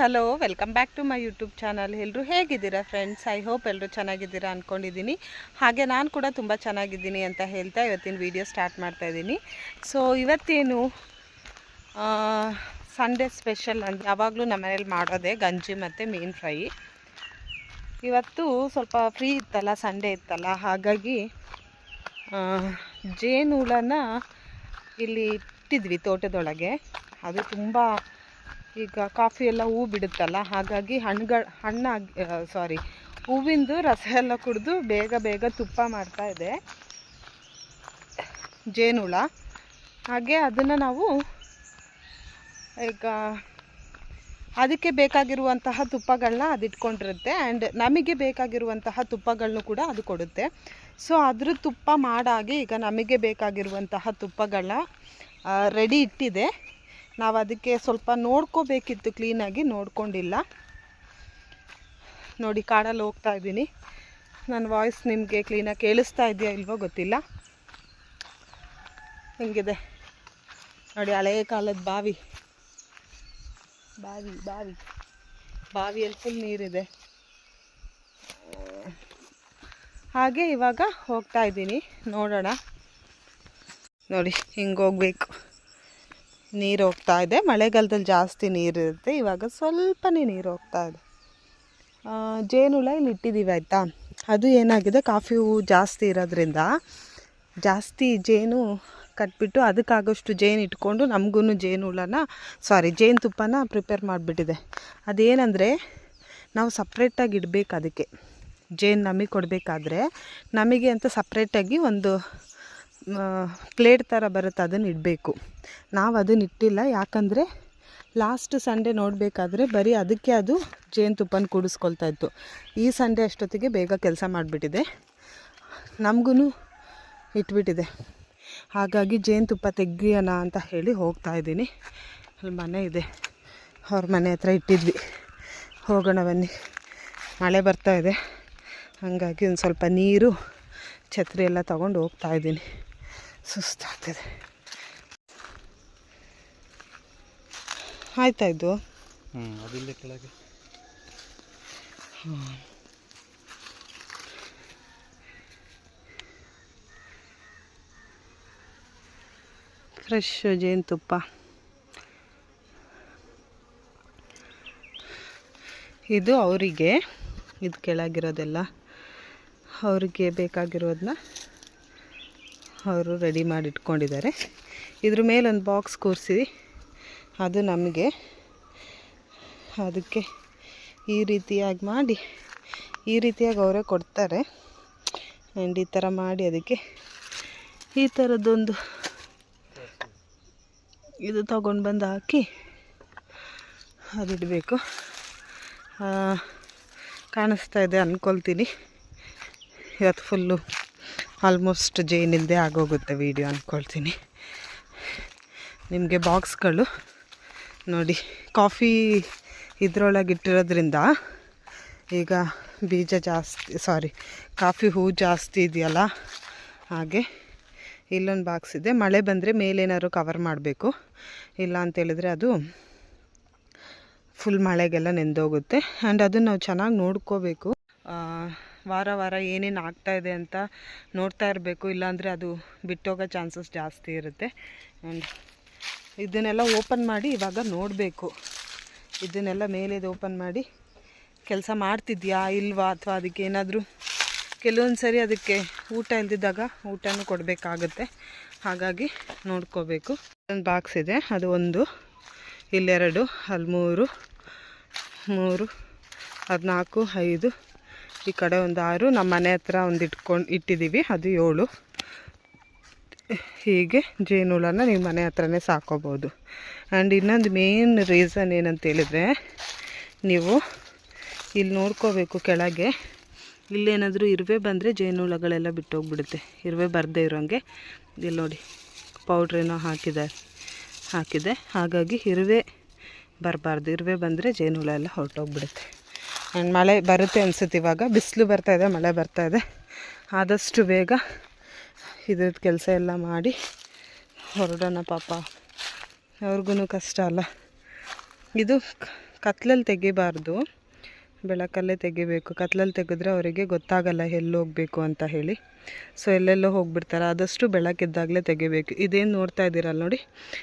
Hello welcome back to my YouTube channel ಎಲ್ಲರೂ ಹೇಗಿದ್ದೀರಾ friends I hope ಎಲ್ಲರೂ ಚೆನ್ನಾಗಿದ್ದೀರಾ ಅಂದ್ಕೊಂಡಿದ್ದೀನಿ ಹಾಗೆ ನಾನು ಕೂಡ ತುಂಬ ಚೆನ್ನಾಗಿದ್ದೀನಿ ಅಂತ ಹೇಳ್ತಾ ಇವತ್ತಿನ ವಿಡಿಯೋ ಸ್ಟಾರ್ಟ್ ಮಾಡ್ತಾ ಇದ್ದೀನಿ. ಸೊ ಇವತ್ತೇನು ಸಂಡೇ ಸ್ಪೆಷಲ್ ಅಂತ ಯಾವಾಗಲೂ ನಮ್ಮ ಮನೇಲಿ ಮಾಡೋದೇ ಗಂಜಿ ಮತ್ತು ಮೀನು ಫ್ರೈ. ಇವತ್ತು ಸ್ವಲ್ಪ ಫ್ರೀ ಇತ್ತಲ್ಲ ಸಂಡೇ ಇತ್ತಲ್ಲ, ಹಾಗಾಗಿ ಜೇನುಳನ ಇಲ್ಲಿ ಇಟ್ಟಿದ್ವಿ ತೋಟದೊಳಗೆ. ಅದು ತುಂಬ ಈಗ ಕಾಫಿ ಎಲ್ಲ ಹೂ ಬಿಡುತ್ತಲ್ಲ, ಹಾಗಾಗಿ ಹಣ್ಣುಗಳು ಹಣ್ಣಾಗಿ ಸಾರಿ ಹೂವಿಂದು ರಸ ಎಲ್ಲ ಕುಡಿದು ಬೇಗ ಬೇಗ ತುಪ್ಪ ಮಾಡ್ತಾ ಇದೆ. ಜೇನುಳ ಹಾಗೆ ಅದನ್ನು ನಾವು ಈಗ ಅದಕ್ಕೆ ಬೇಕಾಗಿರುವಂತಹ ತುಪ್ಪಗಳನ್ನ ಅದು ಇಟ್ಕೊಂಡಿರುತ್ತೆ. ಆ್ಯಂಡ್ ನಮಗೆ ಬೇಕಾಗಿರುವಂತಹ ತುಪ್ಪಗಳನ್ನು ಕೂಡ ಅದು ಕೊಡುತ್ತೆ. ಸೊ ಅದ್ರ ತುಪ್ಪ ಮಾಡಾಗಿ ಈಗ ನಮಗೆ ಬೇಕಾಗಿರುವಂತಹ ತುಪ್ಪಗಳನ್ನ ರೆಡಿ ಇಟ್ಟಿದೆ. ನಾವು ಅದಕ್ಕೆ ಸ್ವಲ್ಪ ನೋಡ್ಕೋಬೇಕಿತ್ತು ಕ್ಲೀನಾಗಿ ನೋಡ್ಕೊಂಡಿಲ್ಲ. ನೋಡಿ, ಕಾಡಲ್ಲಿ ಹೋಗ್ತಾ ಇದ್ದೀನಿ. ನನ್ನ ವಾಯ್ಸ್ ನಿಮಗೆ ಕ್ಲೀನಾಗಿ ಕೇಳಿಸ್ತಾ ಇದೆಯಾ ಇಲ್ವೋ ಗೊತ್ತಿಲ್ಲ. ಹೆಂಗಿದೆ? ನೋಡಿ ಹಳೆಯ ಕಾಲದ ಬಾವಿ. ಬಾವಿ ಬಾವಿ. ಬಾವಿಯಲ್ಲಿ ಫುಲ್ ನೀರಿದೆ. ಹಾಗೆ ಇವಾಗ ಹೋಗ್ತಾ ಇದ್ದೀನಿ. ನೋಡೋಣ. ನೋಡಿ, ಹಿಂಗೆ ಹೋಗ್ಬೇಕು. ನೀರು ಹೋಗ್ತಾ ಇದೆ. ಮಳೆಗಾಲದಲ್ಲಿ ಜಾಸ್ತಿ ನೀರಿರುತ್ತೆ ಇವಾಗ ಸ್ವಲ್ಪನೇ ನೀರು ಹೋಗ್ತಾ ಇದೆ. ಆ, ಜೇನುಹುಳ ಇಲ್ಲಿ ಇಟ್ಟಿದ್ದೀವಿ ಆಯಿತಾ? ಅದು ಏನಾಗಿದೆ? ಕಾಫಿ ಹೂವು ಜಾಸ್ತಿ ಇರೋದ್ರಿಂದ ಜಾಸ್ತಿ ಜೇನು ಕಟ್ಬಿಟ್ಟು ಅದಕ್ಕಾಗೋಷ್ಟು ಜೇನು ಇಟ್ಕೊಂಡು ನಮಗೂ ಜೇನುಹುಳನ ಸಾರಿ ಜೇನುತುಪ್ಪನ ಪ್ರಿಪೇರ್ ಮಾಡಿಬಿಟ್ಟಿದೆ. ಅದೇನಂದರೆ ನಾವು ಸಪ್ರೇಟಾಗಿ ಇಡಬೇಕು ಅದಕ್ಕೆ. ಜೇನು ನಮಗೆ ಕೊಡಬೇಕಾದ್ರೆ ನಮಗೆ ಅಂತ ಸಪ್ರೇಟಾಗಿ ಒಂದು ಪ್ಲೇಟ್ ಥರ ಬರುತ್ತೆ, ಅದನ್ನು ಇಡಬೇಕು. ನಾವು ಅದನ್ನು ಇಟ್ಟಿಲ್ಲ, ಯಾಕಂದರೆ ಲಾಸ್ಟ್ ಸಂಡೇ ನೋಡಬೇಕಾದ್ರೆ ಬರೀ ಅದಕ್ಕೆ ಅದು ಜೇನುತುಪ್ಪನ ಕೂಡಿಸ್ಕೊಳ್ತಾ ಇತ್ತು. ಈ ಸಂಡೇ ಅಷ್ಟೊತ್ತಿಗೆ ಬೇಗ ಕೆಲಸ ಮಾಡಿಬಿಟ್ಟಿದೆ. ನಮಗೂ ಇಟ್ಬಿಟ್ಟಿದೆ. ಹಾಗಾಗಿ ಜೇನುತುಪ್ಪ ತೆಗಿಯೋಣ ಅಂತ ಹೇಳಿ ಹೋಗ್ತಾ ಇದ್ದೀನಿ. ಅಲ್ಲಿ ಮನೆ ಇದೆ. ಅವ್ರ ಮನೆ ಹತ್ರ ಇಟ್ಟಿದ್ವಿ. ಹೋಗೋಣ ಬನ್ನಿ. ಮಳೆ ಬರ್ತಾ ಇದೆ. ಹಾಗಾಗಿ ಒಂದು ಸ್ವಲ್ಪ ನೀರು, ಛತ್ರಿ ಎಲ್ಲ ತೊಗೊಂಡು ಹೋಗ್ತಾ ಇದ್ದೀನಿ. ಸುಸ್ತಾಗ್ತಿದೆ. ಆಯ್ತಾ ಇದು? ಅದಿಲ್ಲ ಕೆಳಗೆ. ಫ್ರೆಶ್ ಜೇನುತುಪ್ಪ ಇದು ಅವರಿಗೆ ಇದು ಕೆಳಗಿರೋದೆಲ್ಲ ಅವರಿಗೆ ಬೇಕಾಗಿರೋದನ್ನ ಅವರು ರೆಡಿ ಮಾಡಿ ಇಟ್ಕೊಂಡಿದ್ದಾರೆ ಇದ್ರ ಮೇಲೆ ಒಂದು ಬಾಕ್ಸ್ ಕೂರಿಸಿ ಅದು ನಮಗೆ ಅದಕ್ಕೆ ಈ ರೀತಿಯಾಗಿ ಮಾಡಿ, ಈ ರೀತಿಯಾಗಿ ಅವರೇ ಕೊಡ್ತಾರೆ. ಆ್ಯಂಡ್ ಈ ಥರ ಮಾಡಿ ಅದಕ್ಕೆ ಈ ಥರದ್ದೊಂದು ಇದು ತಗೊಂಡು ಬಂದು ಹಾಕಿ ಅದಿಡಬೇಕು. ಕಾಣಿಸ್ತಾ ಇದೆ ಅಂದ್ಕೊಳ್ತೀನಿ ಇವತ್ತು ಫುಲ್ಲು ಆಲ್ಮೋಸ್ಟ್ ಜೇನಿಲ್ಲದೆ ಆಗೋಗುತ್ತೆ ವೀಡಿಯೋ ಅಂದ್ಕೊಳ್ತೀನಿ ನಿಮಗೆ ಬಾಕ್ಸ್ಗಳು ನೋಡಿ ಕಾಫಿ ಇದರೊಳಗೆ ಇಟ್ಟಿರೋದ್ರಿಂದ ಈಗ ಬೀಜ ಜಾಸ್ತಿ ಸಾರಿ ಕಾಫಿ ಹೂ ಜಾಸ್ತಿ ಇದೆಯಲ್ಲ, ಹಾಗೆ ಇಲ್ಲೊಂದು ಬಾಕ್ಸ್ ಇದೆ. ಮಳೆ ಬಂದರೆ ಮೇಲೇನಾದ್ರು ಕವರ್ ಮಾಡಬೇಕು. ಇಲ್ಲ ಅಂತೇಳಿದರೆ ಅದು ಫುಲ್ ಮಳೆಗೆಲ್ಲ ನೆಂದೋಗುತ್ತೆ. ಆ್ಯಂಡ್ ಅದನ್ನು ನಾವು ಚೆನ್ನಾಗಿ ನೋಡ್ಕೋಬೇಕು. ವಾರ ವಾರ ಏನೇನು ಆಗ್ತಾ ಇದೆ ಅಂತ ನೋಡ್ತಾ ಇರಬೇಕು. ಇಲ್ಲಾಂದರೆ ಅದು ಬಿಟ್ಟೋಗೋ ಚಾನ್ಸಸ್ ಜಾಸ್ತಿ ಇರುತ್ತೆ. ಆ್ಯಂಡ್ ಇದನ್ನೆಲ್ಲ ಓಪನ್ ಮಾಡಿ ಇವಾಗ ನೋಡಬೇಕು. ಇದನ್ನೆಲ್ಲ ಮೇಲೇದು ಓಪನ್ ಮಾಡಿ ಕೆಲಸ ಮಾಡ್ತಿದ್ಯಾ ಇಲ್ವಾ ಅಥವಾ ಅದಕ್ಕೆ ಏನಾದರೂ ಕೆಲವೊಂದು ಸರಿ ಅದಕ್ಕೆ ಊಟ ಇಲ್ದಿದ್ದಾಗ ಊಟನೂ ಕೊಡಬೇಕಾಗುತ್ತೆ. ಹಾಗಾಗಿ ನೋಡ್ಕೋಬೇಕು. ಒಂದು ಬಾಕ್ಸ್ ಇದೆ. ಅದು ಒಂದು, ಇಲ್ಲೆರಡು ಅಲ್ಲಿ ಮೂರು ಮೂರು, ಹದಿನಾಲ್ಕು, ಐದು ಈ ಕಡೆ ಒಂದು ಆರು, ನಮ್ಮ ಮನೆ ಹತ್ರ ಒಂದು ಇಟ್ಕೊಂಡು ಇಟ್ಟಿದ್ದೀವಿ ಅದು ಏಳು. ಹೀಗೆ ಜೇನುಳನ ನೀವು ಮನೆ ಹತ್ರನೇ ಸಾಕೋಬೋದು. ಆ್ಯಂಡ್ ಇನ್ನೊಂದು ಮೇನ್ ರೀಸನ್ ಏನಂತ ಹೇಳಿದರೆ, ನೀವು ಇಲ್ಲಿ ನೋಡ್ಕೋಬೇಕು ಕೆಳಗೆ. ಇಲ್ಲೇನಾದರೂ ಇರುವೆ ಬಂದರೆ ಬಿಟ್ಟು ಬಿಟ್ಟೋಗ್ಬಿಡುತ್ತೆ. ಇರುವೆ ಬರದೇ ಇರೋಂಗೆ. ಇಲ್ಲಿ ನೋಡಿ ಪೌಡ್ರೇನೋ ಹಾಕಿದ್ದಾರೆ ಹಾಕಿದೆ ಹಾಗಾಗಿ ಇರುವೆ ಬರಬಾರ್ದು. ಇರುವೆ ಬಂದರೆ ಜೇನುಳ ಎಲ್ಲ ಹೊರಟೋಗ್ಬಿಡುತ್ತೆ. ಆ್ಯಂಡ್ ಮಳೆ ಬರುತ್ತೆ ಅನ್ಸುತ್ತೆ ಇವಾಗ. ಬಿಸಿಲು ಬರ್ತಾ ಇದೆ, ಮಳೆ ಬರ್ತಾ ಇದೆ. ಆದಷ್ಟು ಬೇಗ ಇದ್ರದ್ದು ಕೆಲಸ ಎಲ್ಲ ಮಾಡಿ ಹೊರಡೋಣ ಪಾಪ. ಅವ್ರಿಗೂ ಕಷ್ಟ ಅಲ್ಲ. ಇದು ಕತ್ಲಲ್ಲಿ ತೆಗಿಬಾರ್ದು. ಬೆಳಕಲ್ಲೇ ತೆಗಿಬೇಕು. ಕತ್ಲಲ್ಲಿ ತೆಗೆದ್ರೆ ಅವರಿಗೆ ಗೊತ್ತಾಗಲ್ಲ ಎಲ್ಲಿ ಹೋಗಬೇಕು ಅಂತ ಹೇಳಿ. ಸೊ, ಎಲ್ಲೆಲ್ಲೋ ಹೋಗ್ಬಿಡ್ತಾರೆ. ಆದಷ್ಟು ಬೆಳಕಿದ್ದಾಗಲೇ ತೆಗಿಬೇಕು. ಇದೇನು ನೋಡ್ತಾ ಇದ್ದೀರಲ್ಲ ನೋಡಿ.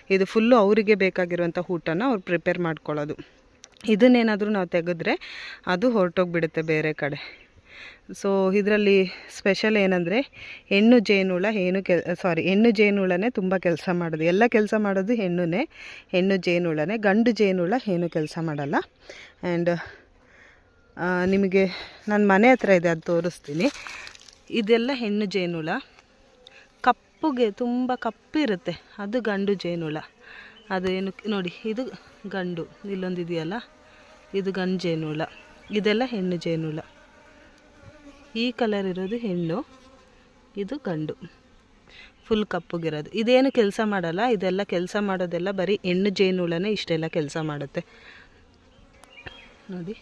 ಇದು ಫುಲ್ಲು ಅವರಿಗೆ ಬೇಕಾಗಿರುವಂಥ ಊಟನ ಅವ್ರು ಪ್ರಿಪೇರ್ ಮಾಡ್ಕೊಳ್ಳೋದು. ಇದನ್ನೇನಾದರೂ ನಾವು ತೆಗೆದ್ರೆ ಅದು ಹೊರಟೋಗ್ಬಿಡುತ್ತೆ ಬೇರೆ ಕಡೆ. ಸೊ ಇದರಲ್ಲಿ ಸ್ಪೆಷಲ್ ಏನಂದರೆ ಹೆಣ್ಣು ಜೇನುಳ ಏನು ಕೆಲ್ ಸಾರಿ ಹೆಣ್ಣು ಜೇನುಳನೇ ತುಂಬ ಕೆಲಸ ಮಾಡೋದು. ಎಲ್ಲ ಕೆಲಸ ಮಾಡೋದು ಹೆಣ್ಣುನೇ. ಹೆಣ್ಣು ಜೇನುಳನೇ, ಗಂಡು ಜೇನುಳ ಏನು ಕೆಲಸ ಮಾಡಲ್ಲ. ಆ್ಯಂಡ್ ನಿಮಗೆ ನನ್ನ ಮನೆ ಹತ್ರ ಇದೆ, ಅದು ತೋರಿಸ್ತೀನಿ. ಇದೆಲ್ಲ ಹೆಣ್ಣು ಜೇನುಳ. ಕಪ್ಪುಗೆ ತುಂಬ ಕಪ್ಪಿರುತ್ತೆ. ಅದು ಗಂಡು ಜೇನುಳ. ಅದು ಏನು, ನೋಡಿ, ಇದು ಗಂಡು, ಇಲ್ಲೊಂದು ಇದೆಯಲ್ಲ? ಇದು ಗಂಡು ಜೇನುಳ ಇದೆಲ್ಲ ಹೆಣ್ಣು ಜೇನುಳ ಈ ಕಲರ್ ಇರೋದು ಹೆಣ್ಣು, ಇದು ಗಂಡು. ಫುಲ್ ಕಪ್ಪಗಿರೋದು ಇದೇನು ಕೆಲಸ ಮಾಡಲ್ಲ, ಇದೆಲ್ಲ ಕೆಲಸ ಮಾಡೋದೆಲ್ಲ ಬರೀ ಹೆಣ್ಣು ಜೇನುಳನೇ ಇಷ್ಟೆಲ್ಲ ಕೆಲಸ ಮಾಡುತ್ತೆ. ನೋಡಿ,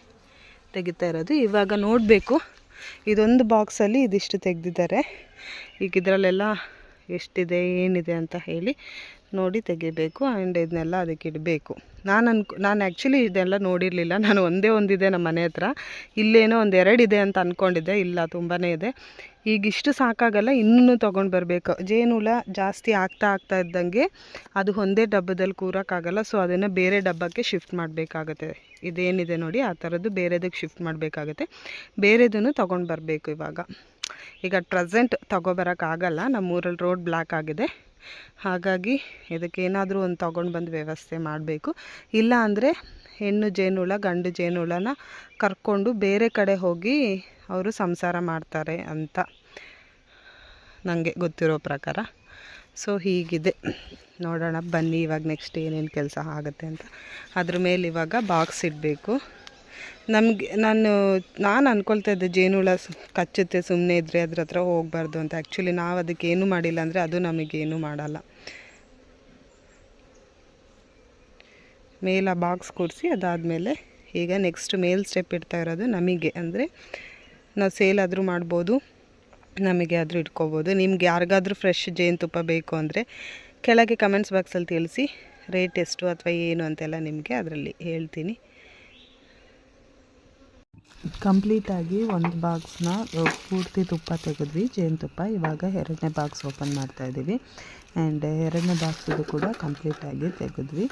ತೆಗಿತಾ ಇರೋದು. ಇವಾಗ ನೋಡಬೇಕು, ಇದೊಂದು ಬಾಕ್ಸಲ್ಲಿ ಇದಿಷ್ಟು ತೆಗೆದಿದ್ದಾರೆ. ಈಗ ಇದರಲ್ಲೆಲ್ಲ ಎಷ್ಟಿದೆ, ಏನಿದೆ ಅಂತ ಹೇಳಿ ನೋಡಿ ತೆಗಿಬೇಕು ಆ್ಯಂಡ್ ಇದನ್ನೆಲ್ಲ ಅದಕ್ಕೆ ಇಡಬೇಕು. ನಾನು ಅನ್ಕೊ, ನಾನು ಆ್ಯಕ್ಚುಲಿ ಇದೆಲ್ಲ ನೋಡಿರಲಿಲ್ಲ. ನಾನು ಒಂದೇ ಒಂದಿದೆ ನಮ್ಮ ಮನೆ ಹತ್ರ. ಇಲ್ಲೇನೋ ಒಂದು ಎರಡಿದೆ ಅಂತ ಅಂದ್ಕೊಂಡಿದ್ದೆ ಇಲ್ಲ ತುಂಬಾ ಇದೆ. ಈಗ ಇಷ್ಟು ಸಾಕಾಗಲ್ಲ ಇನ್ನೂ ತೊಗೊಂಡು ಬರಬೇಕು. ಜೇನುಳ ಜಾಸ್ತಿ ಆಗ್ತಾ ಆಗ್ತಾ ಇದ್ದಂಗೆ ಅದು ಒಂದೇ ಡಬ್ಬದಲ್ಲಿ ಕೂರೋಕ್ಕಾಗಲ್ಲ. ಸೊ ಅದನ್ನು ಬೇರೆ ಡಬ್ಬಕ್ಕೆ ಶಿಫ್ಟ್ ಮಾಡಬೇಕಾಗತ್ತೆ. ಇದೇನಿದೆ ನೋಡಿ, ಆ ಥರದ್ದು ಬೇರೆದಕ್ಕೆ ಶಿಫ್ಟ್ ಮಾಡಬೇಕಾಗತ್ತೆ. ಬೇರೆದನ್ನು ತೊಗೊಂಡು ಬರಬೇಕು ಇವಾಗ. ಈಗ ಪ್ರೆಸೆಂಟ್ ತೊಗೊಬರೋಕ್ಕಾಗಲ್ಲ. ನಮ್ಮೂರಲ್ಲಿ ರೋಡ್ ಬ್ಲ್ಯಾಕ್ ಆಗಿದೆ. ಹಾಗಾಗಿ ಇದಕ್ಕೆ ಏನಾದರೂ ಒಂದು ತೊಗೊಂಡು ಬಂದು ವ್ಯವಸ್ಥೆ ಮಾಡಬೇಕು. ಇಲ್ಲ ಅಂದರೆ ಹೆಣ್ಣು ಜೇನುಳ ಗಂಡು ಜೇನುಳನ ಕರ್ಕೊಂಡು ಬೇರೆ ಕಡೆ ಹೋಗಿ ಅವರು ಸಂಸಾರ ಮಾಡ್ತಾರೆ ಅಂತ ನನಗೆ ಗೊತ್ತಿರೋ ಪ್ರಕಾರ. ಸೊ, ಹೀಗಿದೆ. ನೋಡೋಣ ಬನ್ನಿ ಇವಾಗ ನೆಕ್ಸ್ಟ್ ಏನೇನು ಕೆಲಸ ಆಗುತ್ತೆ ಅಂತ. ಅದ್ರ ಮೇಲೆ ಇವಾಗ ಬಾಕ್ಸ್ ಇಡಬೇಕು. ನಮಗೆ ನಾನು ನಾನು ಅಂದ್ಕೊಳ್ತಾ ಇದ್ದೆ ಜೇನುಳ ಸ್- ಕಚ್ಚುತ್ತೆ ಸುಮ್ಮನೆ ಇದ್ದರೆ ಅದ್ರ ಹತ್ರ ಹೋಗಬಾರ್ದು ಅಂತ. ಆ್ಯಕ್ಚುಲಿ ನಾವು ಅದಕ್ಕೆ ಏನೂ ಮಾಡಿಲ್ಲ ಅಂದರೆ ಅದು ನಮಗೇನು ಮಾಡಲ್ಲ. ಮೇಲ ಬಾಕ್ಸ್ ಕೂರಿಸಿ ಅದಾದಮೇಲೆ ಈಗ ನೆಕ್ಸ್ಟ್ ಮೇಲ್ ಸ್ಟೆಪ್ ಇಡ್ತಾ ಇರೋದು ನಮಗೆ. ಅಂದರೆ ನಾವು ಸೇಲ್ ಆದರೂ ಮಾಡ್ಬೋದು, ನಮಗೆ ಆದರೂ ಇಟ್ಕೋಬೋದು. ನಿಮ್ಗೆ ಯಾರಿಗಾದರೂ ಫ್ರೆಶ್ ಜೇನುತುಪ್ಪ ಬೇಕು ಅಂದರೆ ಕೆಳಗೆ ಕಮೆಂಟ್ಸ್ ಬಾಕ್ಸಲ್ಲಿ ತಿಳಿಸಿ ರೇಟ್ ಎಷ್ಟು ಅಥವಾ ಏನು ಅಂತೆಲ್ಲ ನಿಮಗೆ ಅದರಲ್ಲಿ ಹೇಳ್ತೀನಿ. ಕಂಪ್ಲೀಟಾಗಿ ಒಂದು ಬಾಕ್ಸ್ನ ಪೂರ್ತಿ ತುಪ್ಪ ತೆಗೆದ್ವಿ. ಜೇನುತುಪ್ಪ ಇವಾಗ ಎರಡನೇ ಬಾಕ್ಸ್ ಓಪನ್ ಮಾಡ್ತಾ ಇದ್ದೀವಿ. ಆ್ಯಂಡ್ ಎರಡನೇ ಬಾಕ್ಸಿದು ಕೂಡ ಕಂಪ್ಲೀಟಾಗಿ ತೆಗೆದ್ವಿ.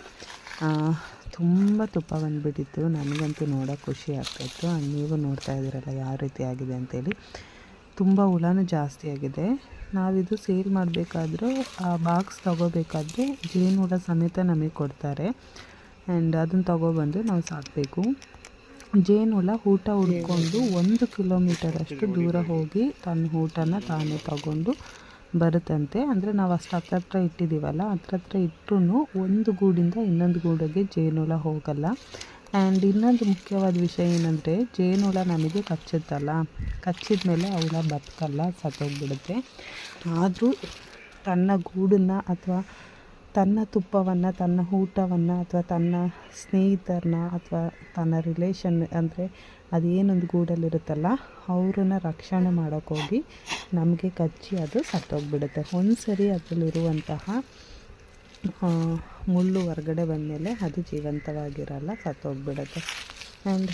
ತುಂಬ ತುಪ್ಪ ಬಂದುಬಿಟ್ಟಿತ್ತು. ನನಗಂತೂ ನೋಡೋಕೆ ಖುಷಿ ಆಗ್ತಾಯಿತ್ತು ಆ್ಯಂಡ್ ನೀವು ನೋಡ್ತಾ ಇದ್ದೀರಲ್ಲ ಯಾವ ರೀತಿ ಆಗಿದೆ ಅಂತೇಳಿ. ತುಂಬ ಹುಳನೂ ಜಾಸ್ತಿ ಆಗಿದೆ. ನಾವಿದು ಸೇಲ್ ಮಾಡಬೇಕಾದ್ರೂ, ಆ ಬಾಕ್ಸ್ ತೊಗೋಬೇಕಾದ್ರೆ ಜೇನು ಹುಳ ಸಮೇತ ನಮಗೆ ಕೊಡ್ತಾರೆ. ಆ್ಯಂಡ್ ಅದನ್ನು ತೊಗೊಬಂದು ನಾವು ಸಾಕಬೇಕು. ಜೇನುಹುಳ ಊಟ ಹುಡ್ಕೊಂಡು ಒಂದು ಕಿಲೋಮೀಟರ್ ಅಷ್ಟು ದೂರ ಹೋಗಿ ತನ್ನ ಊಟನ ತಾನೇ ತಗೊಂಡು ಬರುತ್ತಂತೆ. ಅಂದರೆ ನಾವು ಅಷ್ಟು ಹತ್ರ ಹತ್ರ ಇಟ್ಟಿದ್ದೀವಲ್ಲ ಹತ್ರ ಹತ್ರ ಇಟ್ಟರೂ ಒಂದು ಗೂಡಿಂದ ಇನ್ನೊಂದು ಗೂಡಿಗೆ ಜೇನುಹುಳ ಹೋಗಲ್ಲ. ಆ್ಯಂಡ್ ಇನ್ನೊಂದು ಮುಖ್ಯವಾದ ವಿಷಯ ಏನಂದರೆ ಜೇನುಹುಳ ನಮಗೆ ಕಚ್ಚುತ್ತಲ್ಲ ಕಚ್ಚಿದ ಮೇಲೆ ಅವಳ ಹುಳ ಬದುಕಲ್ಲ ಸತ್ತೋಗ್ಬಿಡುತ್ತೆ. ಆದರೂ ತನ್ನ ಗೂಡನ್ನು ಅಥವಾ ತನ್ನ ತುಪ್ಪವನ್ನು, ತನ್ನ ಊಟವನ್ನು ಅಥವಾ ತನ್ನ ಸ್ನೇಹಿತರನ್ನ ಅಥವಾ ತನ್ನ ರಿಲೇಷನ್ ಅಂದರೆ ಅದೇನೊಂದು ಗೂಡಲ್ಲಿರುತ್ತಲ್ಲ, ಅವ್ರನ್ನ ರಕ್ಷಣೆ ಮಾಡೋಕ್ಕೋಗಿ ನಮಗೆ ಕಚ್ಚಿ ಅದು ಸತ್ತೋಗ್ಬಿಡುತ್ತೆ. ಒಂದು ಸರಿ ಅದರಲ್ಲಿರುವಂತಹ ಮುಳ್ಳು ಹೊರಗಡೆ ಬಂದಮೇಲೆ ಅದು ಜೀವಂತವಾಗಿರಲ್ಲ, ಸತ್ತೋಗ್ಬಿಡುತ್ತೆ. ಆ್ಯಂಡ್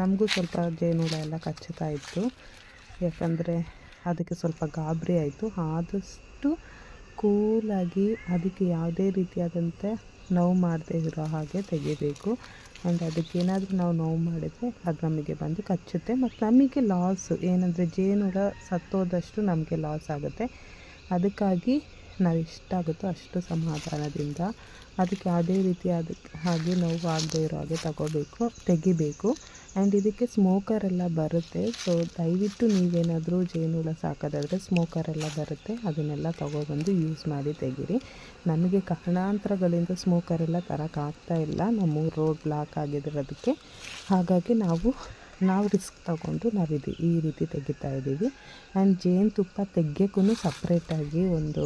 ನಮಗೂ ಸ್ವಲ್ಪ ಜೇನುಳ ಎಲ್ಲ ಕಚ್ಚುತ್ತಾ ಇತ್ತು. ಯಾಕಂದರೆ ಅದಕ್ಕೆ ಸ್ವಲ್ಪ ಗಾಬರಿ ಆಯಿತು. ಆದಷ್ಟು ಕೂಲಾಗಿ ಅದಕ್ಕೆ ಯಾವುದೇ ರೀತಿಯಾದಂತೆ ನೋವು ಮಾಡದೇ ಇರೋ ಹಾಗೆ ತೆಗಿಬೇಕು. ಆ್ಯಂಡ್ ಅದಕ್ಕೇನಾದರೂ ನಾವು ನೋವು ಮಾಡಿದರೆ ಅದು ನಮಗೆ ಬಂದು ಕಚ್ಚುತ್ತೆ. ಮತ್ತು ನಮಗೆ ಲಾಸು ಏನಂದರೆ ಜೇನುಹುಳ ಸತ್ತೋದಷ್ಟು ನಮಗೆ ಲಾಸ್ ಆಗುತ್ತೆ. ಅದಕ್ಕಾಗಿ ನಾವು ಎಷ್ಟಾಗುತ್ತೋ ಅಷ್ಟು ಸಮಾಧಾನದಿಂದ ಅದಕ್ಕೆ ಯಾವುದೇ ಅದಕ್ಕೆ ಹಾಗೆ ನೋವು ಆಗದೇ ಇರೋ ಹಾಗೆ ತಗೋಬೇಕು, ತೆಗಿಬೇಕು. ಆ್ಯಂಡ್ ಇದಕ್ಕೆ ಸ್ಮೋಕರ್ ಎಲ್ಲ ಬರುತ್ತೆ. ಸೊ ದಯವಿಟ್ಟು ನೀವೇನಾದರೂ ಜೇನುಹುಳ ಸಾಕೋದಾದರೆ ಸ್ಮೋಕರ್ ಎಲ್ಲ ಬರುತ್ತೆ. ಅದನ್ನೆಲ್ಲ ತೊಗೊಬಂದು ಯೂಸ್ ಮಾಡಿ ತೆಗೀರಿ. ನಮಗೆ ಕಾರಣಾಂತರಗಳಿಂದ ಸ್ಮೋಕರ್ ಎಲ್ಲ ತರೋಕ್ಕಾಗ್ತಾ ಇಲ್ಲ. ನಮ್ಮೂರು ರೋಡ್ ಬ್ಲಾಕ್ ಆಗಿರೋದಕ್ಕೆ. ಹಾಗಾಗಿ ನಾವು ನಾವು ರಿಸ್ಕ್ ತಗೊಂಡು ನಾವು ಇದು ಈ ರೀತಿ ತೆಗಿತಾ ಇದ್ದೀವಿ. ಆ್ಯಂಡ್ ಜೇನುತುಪ್ಪ ತೆಗ್ಯಕ್ಕೂ ಸಪ್ರೇಟಾಗಿ ಒಂದು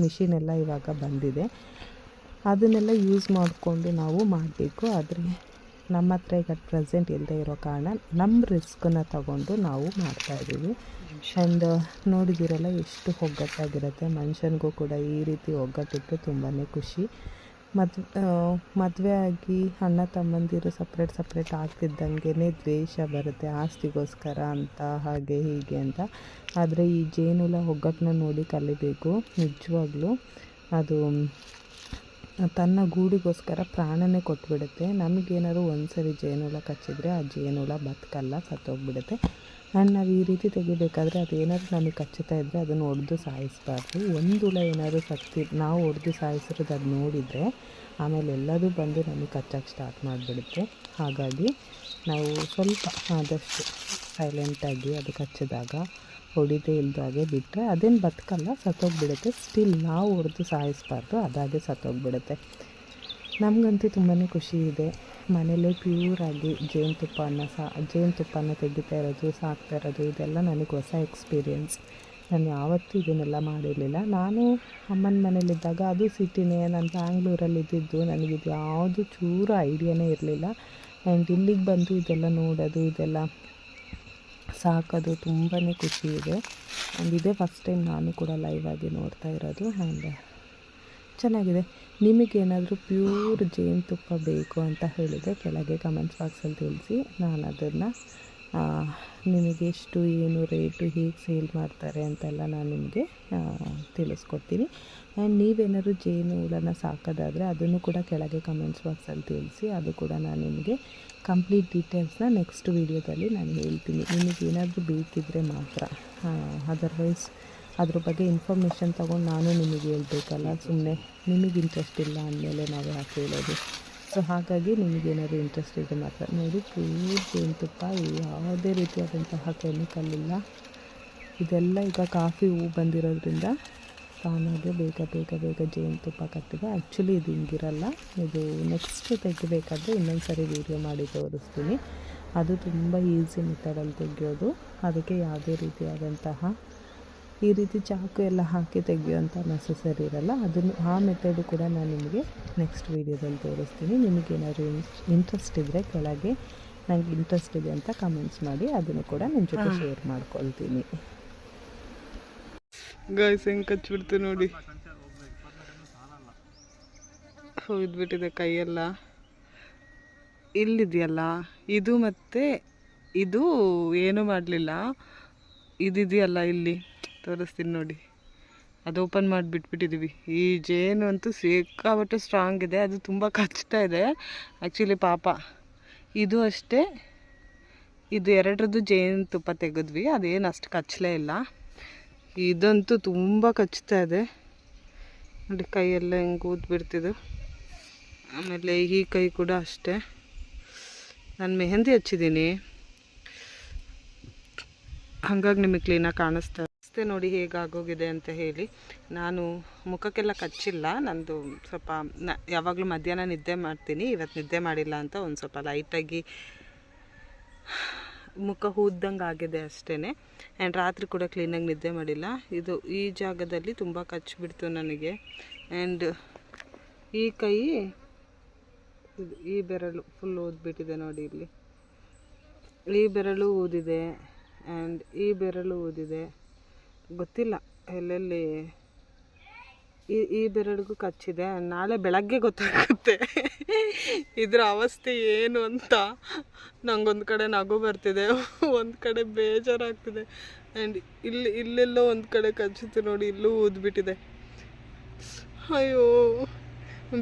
ಮಿಷಿನೆಲ್ಲ ಇವಾಗ ಬಂದಿದೆ. ಅದನ್ನೆಲ್ಲ ಯೂಸ್ ಮಾಡಿಕೊಂಡು ನಾವು ಮಾಡಬೇಕು. ಆದರೆ ನಮ್ಮ ಹತ್ರ ಈಗ ಪ್ರೆಸೆಂಟ್ ಇಲ್ಲದೆ ಇರೋ ಕಾರಣ ನಮ್ಮ ರಿಸ್ಕನ್ನು ತಗೊಂಡು ನಾವು ಮಾಡ್ತಾಯಿದ್ದೀವಿ ಆ್ಯಂಡ್ ನೋಡಿದ್ದೀರಲ್ಲ ಎಷ್ಟು ಒಗ್ಗಟ್ಟಾಗಿರುತ್ತೆ. ಮನುಷ್ಯನಿಗೂ ಕೂಡ ಈ ರೀತಿ ಒಗ್ಗಟ್ಟಿದ್ದು ತುಂಬಾ ಖುಷಿ. ಮದ್ ಮದುವೆ ಆಗಿ ಅಣ್ಣ ತಮ್ಮಂದಿರು ಸಪ್ರೇಟ್ ಸಪ್ರೇಟ್ ಆಗ್ತಿದ್ದಂಗೆ ದ್ವೇಷ ಬರುತ್ತೆ. ಆಸ್ತಿಗೋಸ್ಕರ ಅಂತ, ಹಾಗೆ, ಹೀಗೆ ಅಂತ. ಆದರೆ ಈ ಜೇನುಲ ಒಗ್ಗಟ್ಟನ್ನ ನೋಡಿ ಕಲಿಬೇಕು. ನಿಜವಾಗ್ಲೂ ಅದು ತನ್ನ ಗೂಡಿಗೋಸ್ಕರ ಪ್ರಾಣನೇ ಕೊಟ್ಬಿಡುತ್ತೆ. ನಮಗೇನಾದ್ರು ಒಂದು ಸರಿ ಜೇನುಳ ಕಚ್ಚಿದ್ರೆ ಆ ಜೇನುಳ ಬದುಕಲ್ಲ ಸತ್ತೋಗ್ಬಿಡುತ್ತೆ. ಆ್ಯಂಡ್ ನಾವು ಈ ರೀತಿ ತೆಗಿಬೇಕಾದ್ರೆ ಅದೇನಾದ್ರು ನಮಗೆ ಕಚ್ಚುತ್ತಾ ಇದ್ದರೆ ಅದನ್ನು ಹೊಡೆದು ಸಾಯಿಸಬಾರ್ದು. ಒಂದು ಹುಳ ಏನಾದರೂ ಸತ್ತಿ ನಾವು ಹೊಡೆದು ಸಾಯಿಸಿರೋದು ಅದು ನೋಡಿದರೆ ಆಮೇಲೆ ಎಲ್ಲದೂ ಬಂದು ನಮಗೆ ಕಚ್ಚಕ್ಕೆ ಸ್ಟಾರ್ಟ್ ಮಾಡಿಬಿಡುತ್ತೆ. ಹಾಗಾಗಿ ನಾವು ಸ್ವಲ್ಪ ಆದಷ್ಟು ಸೈಲೆಂಟಾಗಿ ಅದು ಕಚ್ಚಿದಾಗ ಹೊಡಿದೇ ಇಲ್ದಾಗೆ ಬಿಟ್ಟರೆ ಅದೇನು ಬದುಕಲ್ಲ, ಸತ್ತೋಗ್ಬಿಡುತ್ತೆ. ಸ್ಟಿಲ್ ನಾವು ಹೊಡೆದು ಸಾಯಿಸ್ಬಾರ್ದು ಅದಾಗೆ ಸತ್ತೋಗ್ಬಿಡುತ್ತೆ. ನಮಗಂತೂ ತುಂಬಾ ಖುಷಿ ಇದೆ. ಮನೇಲೇ ಪ್ಯೂರಾಗಿ ಜೇನುತುಪ್ಪನ ಸಾ ಜೇನುತುಪ್ಪನ ತೆಗಿತಾ ಇರೋದು, ಸಾಕ್ತಾ ಇರೋದು, ಇದೆಲ್ಲ ನನಗೆ ಹೊಸ ಎಕ್ಸ್ಪೀರಿಯೆನ್ಸ್ ನಾನು ಯಾವತ್ತೂ ಇದನ್ನೆಲ್ಲ ಮಾಡಿರಲಿಲ್ಲ. ನಾನು ಅಮ್ಮನ ಮನೇಲಿದ್ದಾಗ ಅದು ಸಿಟಿನೇ, ನಾನು ಬ್ಯಾಂಗ್ಳೂರಲ್ಲಿ ಇದ್ದಿದ್ದು ನನಗಿದು ಯಾವುದು ಚೂರು ಐಡಿಯಾನೇ ಇರಲಿಲ್ಲ. ಆ್ಯಂಡ್ ಇಲ್ಲಿಗೆ ಬಂದು ಇದೆಲ್ಲ ನೋಡೋದು, ಇದೆಲ್ಲ ಸಾಕೋದು ತುಂಬಾ ಖುಷಿ ಇದೆ. ಆ್ಯಂಡ್ ಇದೇ ಫಸ್ಟ್ ಟೈಮ್ ನಾನು ಕೂಡ ಲೈವ್ ಆಗಿ ನೋಡ್ತಾ ಇರೋದು ಆ್ಯಂಡ್ ಚೆನ್ನಾಗಿದೆ. ನಿಮಗೇನಾದರೂ ಪ್ಯೂರ್ ಜೇನುತುಪ್ಪ ಬೇಕು ಅಂತ ಹೇಳಿದರೆ, ಕೆಳಗೆ ಕಮೆಂಟ್ಸ್ ಬಾಕ್ಸಲ್ಲಿ ತಿಳಿಸಿ ನಾನು ಅದನ್ನು ನಿಮಗೆ ಎಷ್ಟು, ಏನು ರೇಟು, ಹೇಗೆ ಸೇಲ್ ಮಾಡ್ತಾರೆ ಅಂತೆಲ್ಲ ನಾನು ನಿಮಗೆ ತಿಳಿಸ್ಕೊಡ್ತೀನಿ. ಆ್ಯಂಡ್ ನೀವೇನಾದ್ರು ಜೇನು ಹುಳನ ಸಾಕೋದಾದರೆ ಅದನ್ನು ಕೂಡ ಕೆಳಗೆ ಕಮೆಂಟ್ಸ್ ಬಾಕ್ಸಲ್ಲಿ ತಿಳಿಸಿ, ಅದು ಕೂಡ ನಾನು ನಿಮಗೆ ಕಂಪ್ಲೀಟ್ ಡೀಟೇಲ್ಸ್ನ ನೆಕ್ಸ್ಟ್ ವೀಡಿಯೋದಲ್ಲಿ ನಾನು ಹೇಳ್ತೀನಿ. ನಿಮಗೆ ಏನಾದರೂ ಬೇಕಿದ್ದರೆ ಮಾತ್ರ. ಅದರ್ವೈಸ್ ಅದ್ರ ಬಗ್ಗೆ ಇನ್ಫಾರ್ಮೇಷನ್ ತೊಗೊಂಡು ನಾನು ನಿಮಗೆ ಹೇಳ್ಬೇಕಲ್ಲ ಸುಮ್ಮನೆ ನಿಮಗೆ ಇಂಟ್ರೆಸ್ಟ್ ಇಲ್ಲ ಅಂದಮೇಲೆ ನಾವು ಯಾಕೆ ಹೇಳೋದು? ಸೊ ಹಾಗಾಗಿ ನಿಮಗೇನಾದ್ರು ಇಂಟ್ರೆಸ್ಟ್ ಇದೆ ಮಾತ್ರ ನೋಡಿ ಪ್ಯೂರ್ ಜೇನುತುಪ್ಪ ಯಾವುದೇ ರೀತಿಯಾದಂತಹ ಕೆಮಿಕಲ್ ಇಲ್ಲ. ಇದೆಲ್ಲ ಈಗ ಕಾಫಿ ಹೂ ಬಂದಿರೋದ್ರಿಂದ ತಾನಾಗೆ ಬೇಗ ಬೇಗ ಬೇಗ ಜೇನುತುಪ್ಪ ಕಟ್ಟಿದೆ. ಆ್ಯಕ್ಚುಲಿ ಇದು ಹಿಂಗಿರಲ್ಲ. ಇದು ನೆಕ್ಸ್ಟ್ ತೆಗಿಬೇಕಾದ್ರೆ ಇನ್ನೊಂದು ಸರಿ ವೀಡಿಯೋ ಮಾಡಿ ತೋರಿಸ್ತೀನಿ. ಅದು ತುಂಬ ಈಸಿ ಮೆಥಡಲ್ಲಿ ತೆಗಿಯೋದು. ಅದಕ್ಕೆ ಯಾವುದೇ ರೀತಿಯಾದಂತಹ ಈ ರೀತಿ ಚಾಕು ಎಲ್ಲ ಹಾಕಿ ತೆಗೆಯುವಂಥ ನೆಸೆಸರಿ ಇರಲ್ಲ. ಅದನ್ನು ಆ ಮೆಥಡು ಕೂಡ ನಾನು ನಿಮಗೆ ನೆಕ್ಸ್ಟ್ ವೀಡಿಯೋದಲ್ಲಿ ತೋರಿಸ್ತೀನಿ. ನಿಮಗೇನಾದ್ರು ಇಂಟ್ರೆಸ್ಟ್ ಇದ್ದರೆ ಕೆಳಗೆ ನನಗೆ ಇಂಟ್ರೆಸ್ಟ್ ಇದೆ ಅಂತ ಕಮೆಂಟ್ಸ್ ಮಾಡಿ ಅದನ್ನು ಕೂಡ ನಿಮ್ಮ ಜೊತೆ ಶೇರ್ ಮಾಡ್ಕೊಳ್ತೀನಿ. ಗಾಯ್ಸ್ ಹೆಂಗೆ ಕಚ್ಚಿಬಿಡ್ತು ನೋಡಿ. ಹೋಗಿದ್ಬಿಟ್ಟಿದೆ ಕೈಯೆಲ್ಲ. ಇಲ್ಲಿದೆಯಲ್ಲ? ಇದು ಮತ್ತು ಇದು ಏನೂ ಮಾಡಲಿಲ್ಲ? ಇದಿದೆಯಲ್ಲ ಇಲ್ಲಿ? ತೋರಿಸ್ತೀನಿ ನೋಡಿ. ಅದು ಓಪನ್ ಮಾಡಿಬಿಟ್ಬಿಟ್ಟಿದ್ದೀವಿ ಈ ಜೇನು ಅಂತೂ ಸಿಕ್ಕಾಬಟ್ಟೆ ಸ್ಟ್ರಾಂಗ್ ಇದೆ. ಅದು ತುಂಬ ಕಚ್ತಾ ಇದೆ. ಆ್ಯಕ್ಚುಲಿ ಪಾಪ, ಇದು ಅಷ್ಟೇ. ಇದು ಎರಡರದ್ದು ಜೇನು ತುಪ್ಪ ತೆಗೆದ್ವಿ. ಅದೇನು ಅಷ್ಟು ಕಚ್ಚಲೇ ಇಲ್ಲ. ಇದಂತೂ ತುಂಬ ಕಚ್ತಾ ಇದೆ. ನೋಡಿ, ಕೈಯೆಲ್ಲ ಹಿಂಗೆ ಊದ್ಬಿಡ್ತಿದ್ದು ಆಮೇಲೆ ಈ ಕೈ ಕೂಡ ಅಷ್ಟೇ. ನಾನು ಮೆಹಂದಿ ಹಚ್ಚಿದ್ದೀನಿ. ಹಾಗಾಗಿ ನಿಮಗೆ ಕ್ಲೀನಾಗಿ ಕಾಣಿಸ್ತಾ ಅಷ್ಟೇ ನೋಡಿ ಹೇಗಾಗೋಗಿದೆ ಅಂತ ಹೇಳಿ. ನಾನು ಮುಖಕ್ಕೆಲ್ಲ ಕಚ್ಚಿಲ್ಲ. ನಂದು ಸ್ವಲ್ಪ ನ, ಯಾವಾಗಲೂ ಮಧ್ಯಾಹ್ನ ನಿದ್ದೆ ಮಾಡ್ತೀನಿ. ಇವತ್ತು ನಿದ್ದೆ ಮಾಡಿಲ್ಲ ಅಂತ ಒಂದು ಸ್ವಲ್ಪ ಲೈಟಾಗಿ ಮುಖ ಹೂದ್ದಂಗೆ ಆಗಿದೆ ಅಷ್ಟೇ ಆ್ಯಂಡ್ ರಾತ್ರಿ ಕೂಡ ಕ್ಲೀನಾಗಿ ನಿದ್ದೆ ಮಾಡಿಲ್ಲ. ಇದು ಈ ಜಾಗದಲ್ಲಿ ತುಂಬ ಕಚ್ಚಿಬಿಡ್ತು ನನಗೆ. ಆ್ಯಂಡ್ ಈ ಕೈ ಇದು ಈ ಬೆರಳು ಫುಲ್ ಊದ್ಬಿಟ್ಟಿದೆ ನೋಡಿ ಇಲ್ಲಿ. ಈ ಬೆರಳು ಊದಿದೆ ಆ್ಯಂಡ್ ಈ ಬೆರಳು ಊದಿದೆ ಗೊತ್ತಿಲ್ಲ. ಎಲ್ಲೆಲ್ಲಿ ಈ ಈ ಬೆರಳಿಗೂ ಕಚ್ಚಿದೆ. ನಾಳೆ ಬೆಳಗ್ಗೆ ಗೊತ್ತಾಗುತ್ತೆ. ಇದರ ಅವಸ್ಥೆ ಏನು ಅಂತ ನಂಗೊಂದು ಕಡೆ ನಗು ಬರ್ತಿದೆ, ಒಂದು ಕಡೆ ಬೇಜಾರಾಗ್ತಿದೆ. ಆ್ಯಂಡ್ ಇಲ್ಲಿ, ಇಲ್ಲೆಲ್ಲೋ ಒಂದು ಕಡೆ ಕಚ್ಚಿತ್ತು ನೋಡಿ, ಇಲ್ಲೂ ಊದ್ಬಿಟ್ಟಿದೆ. ಅಯ್ಯೋ,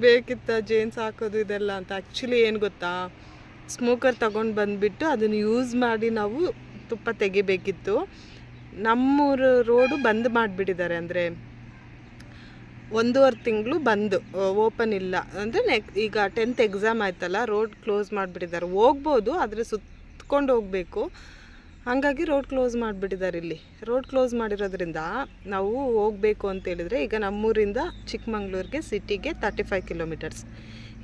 ಬೇಕಿತ್ತ ಜೇನ್ಸ್ ಹಾಕೋದು ಇದೆಲ್ಲ ಅಂತ. ಆ್ಯಕ್ಚುಲಿ ಏನು ಗೊತ್ತಾ? ಸ್ಮೋಕರ್ ತಗೊಂಡು ಬಂದುಬಿಟ್ಟು ಅದನ್ನು ಯೂಸ್ ಮಾಡಿ ನಾವು ತುಪ್ಪ ತೆಗಿಬೇಕಿತ್ತು. ನಮ್ಮೂರು ರೋಡು ಬಂದ್ ಮಾಡಿಬಿಟ್ಟಿದ್ದಾರೆ. ಅಂದರೆ ಒಂದೂವರೆ ತಿಂಗಳು ಬಂದು ಓಪನ್ ಇಲ್ಲ. ಅಂದರೆ ನೆಕ್ ಈಗ ಟೆಂತ್ ಎಕ್ಸಾಮ್ ಆಯ್ತಲ್ಲ ರೋಡ್ ಕ್ಲೋಸ್ ಮಾಡಿಬಿಟ್ಟಿದ್ದಾರೆ. ಹೋಗ್ಬೋದು, ಆದರೆ ಸುತ್ಕೊಂಡು ಹೋಗಬೇಕು. ಹಾಗಾಗಿ ರೋಡ್ ಕ್ಲೋಸ್ ಮಾಡಿಬಿಟ್ಟಿದ್ದಾರೆ ಇಲ್ಲಿ. ರೋಡ್ ಕ್ಲೋಸ್ ಮಾಡಿರೋದ್ರಿಂದ ನಾವು ಹೋಗಬೇಕು ಅಂತೇಳಿದರೆ ಈಗ ನಮ್ಮೂರಿಂದ ಚಿಕ್ಕಮಂಗ್ಳೂರಿಗೆ ಸಿಟಿಗೆ ತರ್ಟಿ ಫೈವ್ ಕಿಲೋಮೀಟರ್ಸ್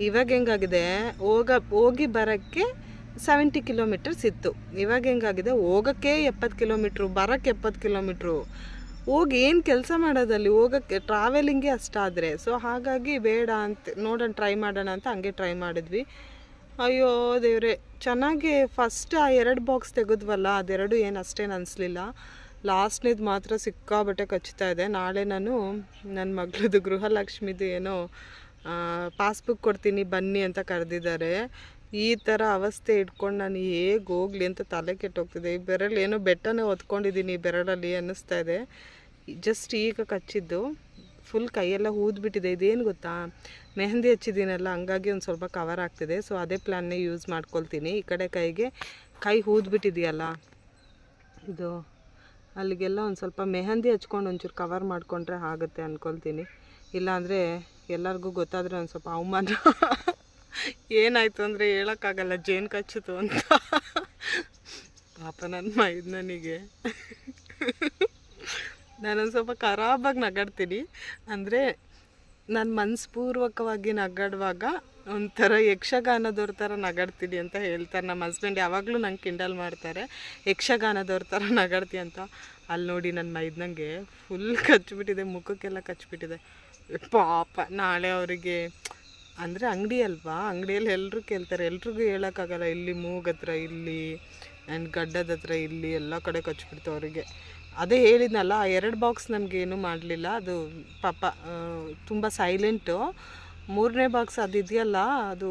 ಇವಾಗ ಹೆಂಗಾಗಿದೆ? ಹೋಗ, ಹೋಗಿ ಬರೋಕ್ಕೆ ಸೆವೆಂಟಿ ಕಿಲೋಮೀಟರ್ಸ್ ಇತ್ತು. ಇವಾಗ ಹೆಂಗಾಗಿದೆ? ಹೋಗೋಕ್ಕೆ ಎಪ್ಪತ್ತು ಕಿಲೋಮೀಟ್ರು ಬರೋಕ್ಕೆ ಎಪ್ಪತ್ತು ಕಿಲೋಮೀಟ್ರು ಹೋಗಿ ಏನು ಕೆಲಸ ಮಾಡೋದಲ್ಲಿ ಹೋಗೋಕ್ಕೆ ಟ್ರಾವೆಲಿಂಗೇ ಅಷ್ಟಾದರೆ. ಸೊ ಹಾಗಾಗಿ ಬೇಡ ಅಂತ ನೋಡೋಣ ಟ್ರೈ ಮಾಡೋಣ ಅಂತ ಹಂಗೆ ಟ್ರೈ ಮಾಡಿದ್ವಿ. ಅಯ್ಯೋ ದೇವ್ರೆ, ಚೆನ್ನಾಗಿ ಫಸ್ಟ್ ಆ ಎರಡು ಬಾಕ್ಸ್ ತೆಗೆದ್ವಲ್ಲ? ಅದೆರಡು ಏನು ಅಷ್ಟೇನು ಅನಿಸ್ಲಿಲ್ಲ. ಲಾಸ್ಟ್ನೇದು ಮಾತ್ರ ಸಿಕ್ಕಾಬಟ್ಟೆ ಕಚ್ತಾ ಇದೆ. ನಾಳೆ ನಾನು ನನ್ನ ಮಗಳದು ಗೃಹಲಕ್ಷ್ಮಿದು ಏನೋ ಪಾಸ್ಬುಕ್ ಕೊಡ್ತೀನಿ ಬನ್ನಿ ಅಂತ ಕರೆದಿದ್ದಾರೆ. ಈ ಥರ ಅವಸ್ಥೆ ಇಟ್ಕೊಂಡು ನಾನು ಹೇಗೆ ಹೋಗ್ಲಿ ಅಂತ ತಲೆ ಕೆಟ್ಟೋಗ್ತಿದೆ. ಈ ಬೆರಳು ಏನೋ ಬೆಟ್ಟನೇ ಹೊತ್ಕೊಂಡಿದ್ದೀನಿ ಈ ಬೆರಳಲ್ಲಿ ಅನ್ನಿಸ್ತಾ ಇದೆ. ಜಸ್ಟ್ ಈಗ ಕಚ್ಚಿದ್ದು ಫುಲ್ ಕೈಯೆಲ್ಲ ಊದ್ಬಿಟ್ಟಿದೆ. ಇದೇನು ಗೊತ್ತಾ? ಮೆಹಂದಿ ಹಚ್ಚಿದ್ದೀನಲ್ಲ, ಹಂಗಾಗಿ ಒಂದು ಸ್ವಲ್ಪ ಕವರ್ ಆಗ್ತಿದೆ. ಸೊ ಅದೇ ಪ್ಲ್ಯಾನ್ನೇ ಯೂಸ್ ಮಾಡ್ಕೊಳ್ತೀನಿ. ಈ ಕಡೆ ಕೈಗೆ ಕೈ ಊದ್ಬಿಟ್ಟಿದೆಯಲ್ಲ? ಇದು, ಅಲ್ಲಿಗೆಲ್ಲ ಒಂದು ಸ್ವಲ್ಪ ಮೆಹಂದಿ ಹಚ್ಕೊಂಡು ಒಂಚೂರು ಕವರ್ ಮಾಡಿಕೊಂಡ್ರೆ ಆಗುತ್ತೆ ಅಂದ್ಕೊಳ್ತೀನಿ ಇಲ್ಲಾಂದರೆ ಎಲ್ಲರಿಗೂ ಗೊತ್ತಾದರೆ ಒಂದು ಸ್ವಲ್ಪ ಅವಮಾನ. ಏನಾಯಿತು ಅಂದರೆ ಹೇಳೋಕ್ಕಾಗಲ್ಲ, ಜೇನು ಕಚ್ಚಿತು ಅಂತ. ಪಾಪ ನನ್ನ ಮೈದ್ ನನಗೆ. ನಾನೊಂದು ಸ್ವಲ್ಪ ಖರಾಬಾಗಿ ನಗಾಡ್ತೀನಿ. ಅಂದರೆ ನಾನು ಮನಸ್ಪೂರ್ವಕವಾಗಿ ನಗಾಡುವಾಗ ಒಂಥರ ಯಕ್ಷಗಾನದವ್ರ ಥರ ನಗಾಡ್ತೀನಿ ಅಂತ ಹೇಳ್ತಾರೆ. ನಮ್ಮ ಹಸ್ಬೆಂಡ್ ಯಾವಾಗಲೂ ನಂಗೆ ಕಿಂಡಲ್ ಮಾಡ್ತಾರೆ. ಯಕ್ಷಗಾನದವ್ರ ಥರ ನಗಾಡ್ತಿ ಅಂತ. ಅಲ್ಲಿ ನೋಡಿ ನನ್ನ ಮೈದ್ನಂಗೆ ಫುಲ್ ಕಚ್ಚಿಬಿಟ್ಟಿದೆ ಮುಖಕ್ಕೆಲ್ಲ ಕಚ್ಬಿಟ್ಟಿದೆ. ಪಾಪ, ನಾಳೆ ಅವರಿಗೆ ಅಂದರೆ ಅಂಗಡಿ ಅಲ್ವಾ? ಅಂಗಡಿಯಲ್ಲಿ ಎಲ್ಲರೂ ಕೇಳ್ತಾರೆ. ಎಲ್ರಿಗೂ ಹೇಳೋಕ್ಕಾಗಲ್ಲ. ಇಲ್ಲಿ ಮೂಗತ್ರ ಇಲ್ಲಿ ಆ್ಯಂಡ್ ಗಡ್ಡದ ಹತ್ರ ಇಲ್ಲಿ ಎಲ್ಲ ಕಡೆ ಕಚ್ಚಿಬಿಡ್ತು ಅವರಿಗೆ. ಅದೇ ಹೇಳಿದ್ನಲ್ಲ, ಆ ಎರಡು ಬಾಕ್ಸ್ ನನಗೇನು ಮಾಡಲಿಲ್ಲ. ಅದು ಪಾಪ ತುಂಬ ಸೈಲೆಂಟು ಮೂರನೇ ಬಾಕ್ಸ್ ಅದು ಇದೆಯಲ್ಲ, ಅದು